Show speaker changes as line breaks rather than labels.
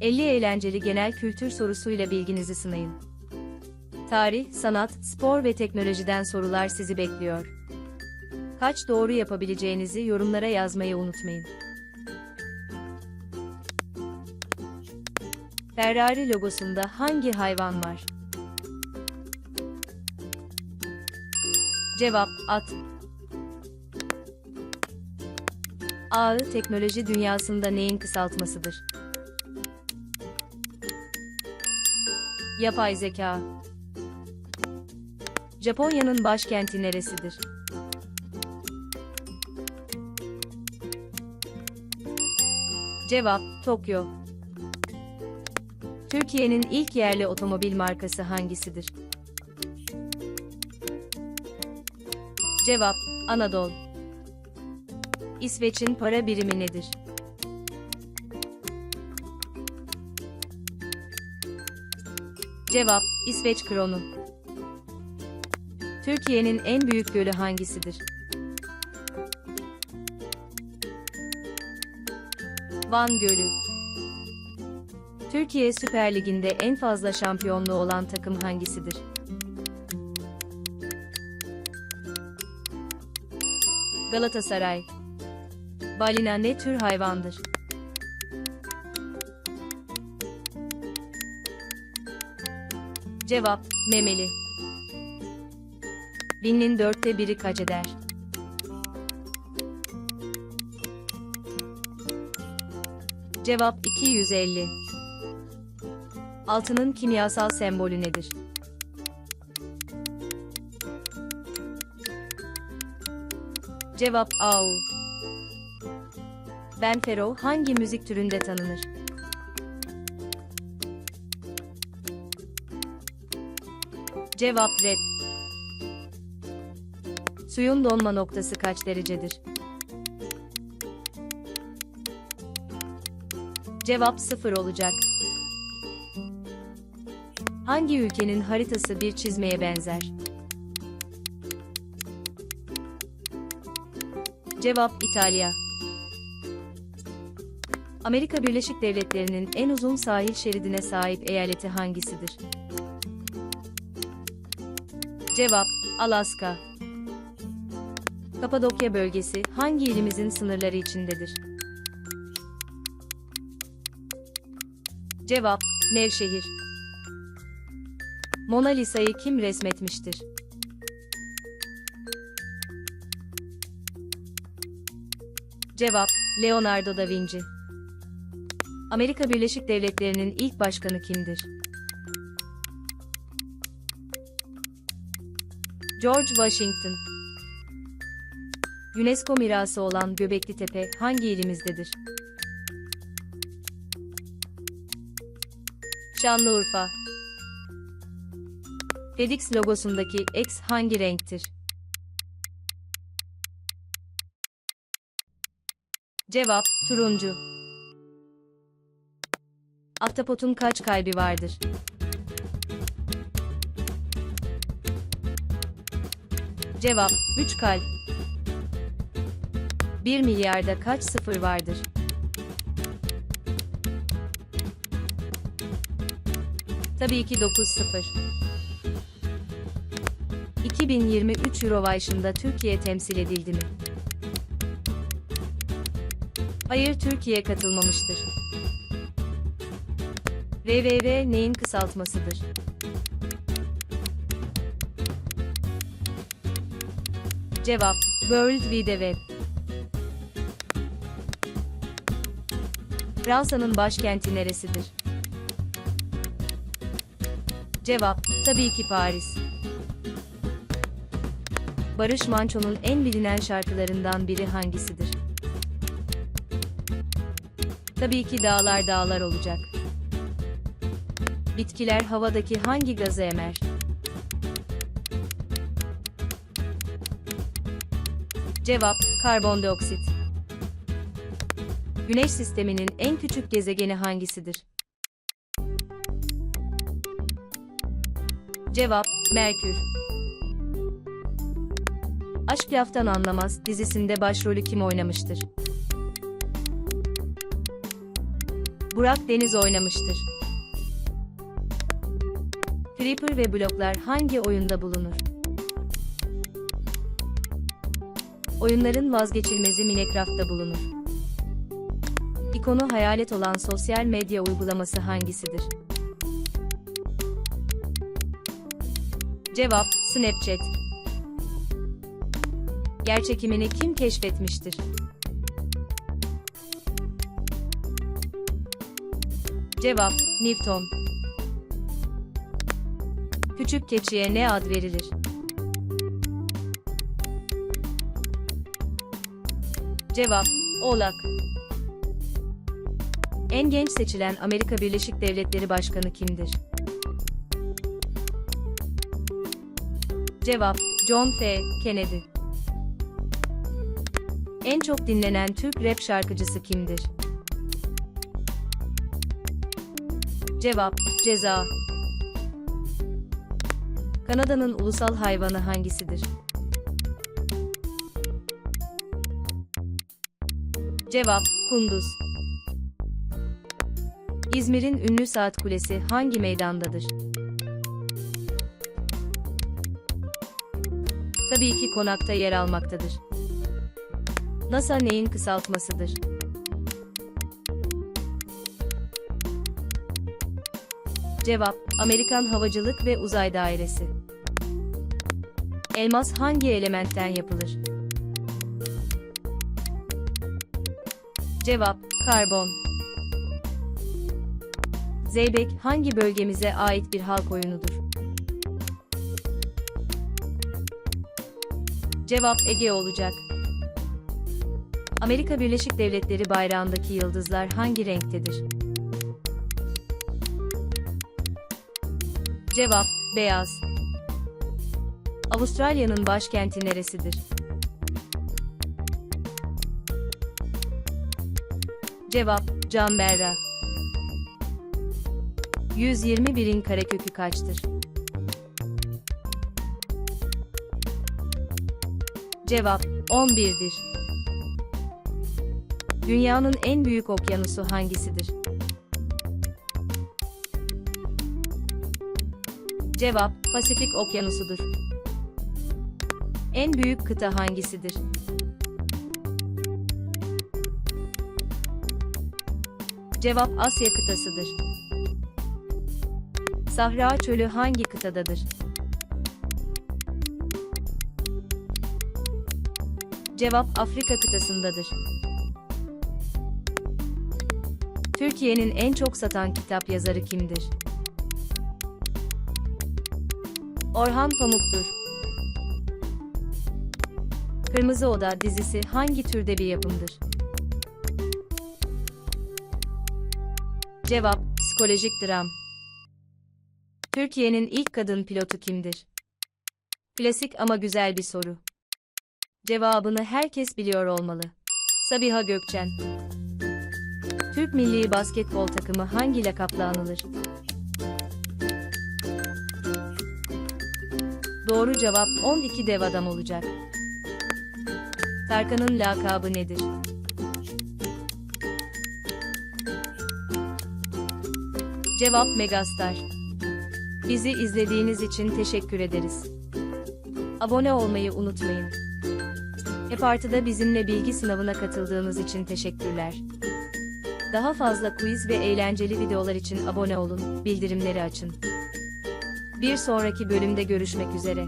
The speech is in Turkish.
50 eğlenceli genel kültür sorusuyla bilginizi sınayın. Tarih, sanat, spor ve teknolojiden sorular sizi bekliyor. Kaç doğru yapabileceğinizi yorumlara yazmayı unutmayın. Ferrari logosunda hangi hayvan var? Cevap, at. Ağı teknoloji dünyasında neyin kısaltmasıdır? Yapay zeka. Japonya'nın başkenti neresidir? Cevap, Tokyo. Türkiye'nin ilk yerli otomobil markası hangisidir? Cevap, Anadolu. İsveç'in para birimi nedir? Cevap, İsveç kronu. Türkiye'nin en büyük gölü hangisidir? Van Gölü. Türkiye Süper Ligi'nde en fazla şampiyonluğu olan takım hangisidir? Galatasaray. Balina ne tür hayvandır? Cevap, memeli. Binin dörtte biri kaç eder? Cevap 250. Altının kimyasal sembolü nedir? Cevap Au. Ben Fero hangi müzik türünde tanınır? Cevap Rap. Suyun donma noktası kaç derecedir? Cevap 0 olacak. Hangi ülkenin haritası bir çizmeye benzer? Cevap İtalya. Amerika Birleşik Devletleri'nin en uzun sahil şeridine sahip eyaleti hangisidir? Cevap Alaska. Kapadokya bölgesi hangi ilimizin sınırları içindedir? Cevap Nevşehir. Mona Lisa'yı kim resmetmiştir? Cevap Leonardo da Vinci. Amerika Birleşik Devletleri'nin ilk başkanı kimdir? George Washington. UNESCO mirası olan Göbekli Tepe hangi ilimizdedir? Şanlıurfa. FedEx logosundaki X hangi renktir? Cevap, turuncu. Ahtapotun kaç kalbi vardır? Cevap, 3 kalp. 1 milyarda kaç sıfır vardır? Tabii ki 9 sıfır. 2023 Eurovision'da Türkiye temsil edildi mi? Hayır Türkiye katılmamıştır. WWW neyin kısaltmasıdır? Cevap World Wide Web Fransa'nın başkenti neresidir? Cevap tabii ki Paris. Barış Manço'nun en bilinen şarkılarından biri hangisidir? Tabii ki dağlar dağlar olacak. Bitkiler havadaki hangi gazı emer? Cevap, karbondioksit. Güneş sisteminin en küçük gezegeni hangisidir? Cevap, Merkür. Aşk Laftan Anlamaz dizisinde başrolü kim oynamıştır? Burak Deniz oynamıştır. Creeper ve bloklar hangi oyunda bulunur? Oyunların vazgeçilmezi Minecraft'ta bulunur. İkonu hayalet olan sosyal medya uygulaması hangisidir? Cevap, Snapchat. Gerçekimini kim keşfetmiştir? Cevap, Newton. Küçük keçiye ne ad verilir? Cevap, Oğlak. En genç seçilen Amerika Birleşik Devletleri Başkanı kimdir? Cevap, John F. Kennedy. En çok dinlenen Türk rap şarkıcısı kimdir? Cevap, Ceza. Kanada'nın ulusal hayvanı hangisidir? Cevap, Kunduz. İzmir'in ünlü saat kulesi hangi meydandadır? Tabii ki konakta yer almaktadır. NASA neyin kısaltmasıdır? Cevap, Amerikan Havacılık ve Uzay Dairesi. Elmas hangi elementten yapılır? Cevap, karbon. Zeybek hangi bölgemize ait bir halk oyunudur? Cevap Ege olacak. Amerika Birleşik Devletleri bayrağındaki yıldızlar hangi renktedir? Cevap Beyaz. Avustralya'nın başkenti neresidir? Cevap Canberra. 121'in karekökü kaçtır? Cevap 11'dir. Dünyanın en büyük okyanusu hangisidir? Cevap Pasifik Okyanusudur. En büyük kıta hangisidir? Cevap Asya kıtasıdır. Sahra çölü hangi kıtadadır? Cevap Afrika kıtasındadır. Türkiye'nin en çok satan kitap yazarı kimdir? Orhan Pamuk'tur. Kırmızı Oda dizisi hangi türde bir yapımdır? Cevap, psikolojik dram. Türkiye'nin ilk kadın pilotu kimdir? Klasik ama güzel bir soru. Cevabını herkes biliyor olmalı. Sabiha Gökçen. Türk milli basketbol takımı hangi lakapla anılır? Doğru cevap 12 dev adam olacak. Tarkan'ın lakabı nedir? Cevap Megastar. Bizi izlediğiniz için teşekkür ederiz. Abone olmayı unutmayın. Hep artıda bizimle bilgi sınavına katıldığınız için teşekkürler. Daha fazla quiz ve eğlenceli videolar için abone olun, bildirimleri açın. Bir sonraki bölümde görüşmek üzere.